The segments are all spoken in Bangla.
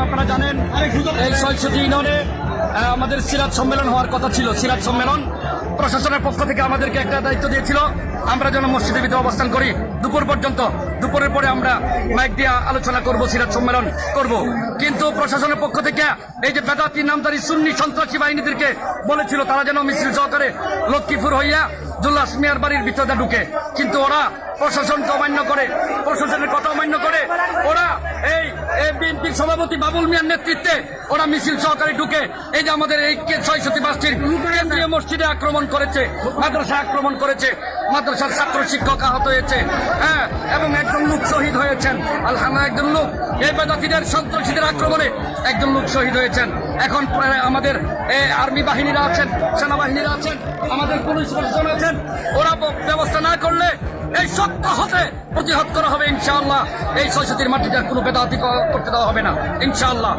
বেদাতি ইউনিয়নে আমাদের সিরাজ সম্মেলন হওয়ার কথা ছিল সিরাজ সম্মেলন। প্রশাসনের পক্ষ থেকে আমাদেরকে একটা দায়িত্ব দিয়েছিল আমরা যেন মসজিদের ভিতরে অবস্থান করি। দুপুর পর্যন্ত দুপুরের পরে আমরা মাইক দিয়ে আলোচনা করব সিরাজ সম্মেলন করব। কিন্তু প্রশাসনের পক্ষ থেকে এই যে বেদাতি নামদারি সুন্নি সন্ত্রাসী বাহিনীদেরকে বলেছিল তারা যেন মিছিল সহকারে লক্ষ্মীপুর হইয়া জুল্লাস মিয়ার বাড়ির ভিতরে ঢুকে। কিন্তু ওরা প্রশাসনকে অমান্য করে প্রশাসনের কথা অমান্য করে ওরা এই সভাপতি বাবুল মিয়ার নেতৃত্বে ওরা মিছিল সহকারে ঢুকে এই যে আমাদের এই ছয়শতি বাসটির কেন্দ্রীয় মসজিদে আক্রমণ করেছে, মাদ্রাসা আক্রমণ করেছে, মাদ্রাসার ছাত্র শিক্ষক আহত হয়েছে হ্যাঁ এবং একজন লোক শহীদ হয়েছেন। আলহামা একজন লোক। এই বেদাতিদের সন্ত্রাসীদের আক্রমণে একজন লোক শহীদ হয়েছেন। এখন আমাদের আর্মি বাহিনীরা আছেন, সেনাবাহিনীরা আছেন, আমাদের পুলিশ প্রশাসন আছেন। ওরা ব্যবস্থা না করলে এই সত্য হতে প্রতিহত করা হবে, ইনশাআল্লাহ। এই সরস্বতীর মাটিতে কোনো বেদাতি করতে দেওয়া হবে না, ইনশাআল্লাহ।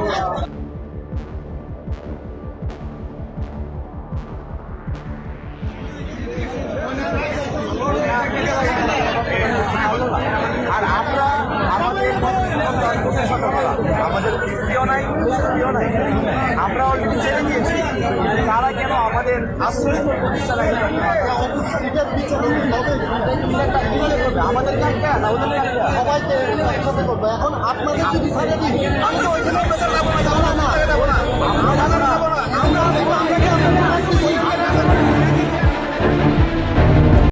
আমরা আমাদের আমাদের নাই নাই। আমরা তারা কেন আমাদের আশ্রয়স্থল প্রতিষ্ঠান আমাদের সবাইকে একসাথে করব। এখন আপনাদের যদি